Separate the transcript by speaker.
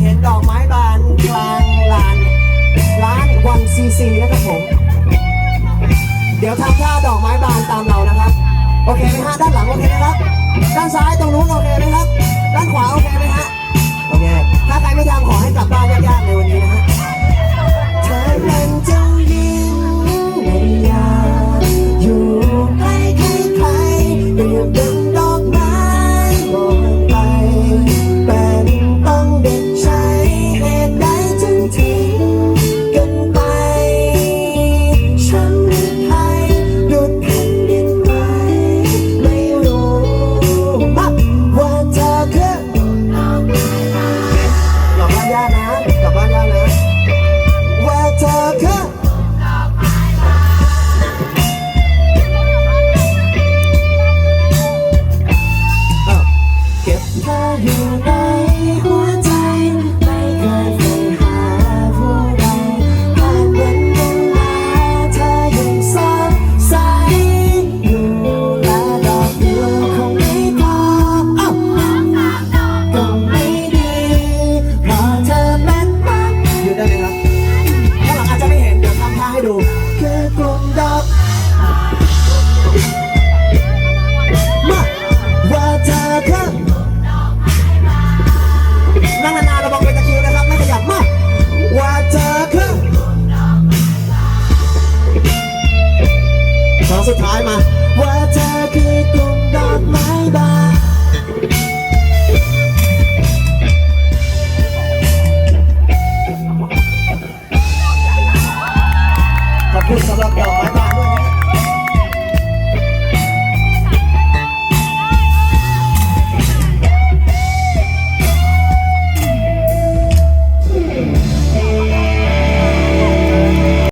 Speaker 1: เห็นดอกไม้บานกลางลานร้านวันซีซีนะครับผม เดี๋ยวทำท่าดอกไม้บานตามเรานะครับ โอเคไหมฮะด้านหลังโอเคไหมครับ ด้านซ้ายตรงนู้นโอเคไหมครับ ด้านขวาโอเคไหมฮะ โอเค ถ้าใครไม่ทำขอให้กลับบ้านยากๆในวันนี้นะฮะ กลุ่มดอ คุณสำหรับดอกไม้บานด้วยนะ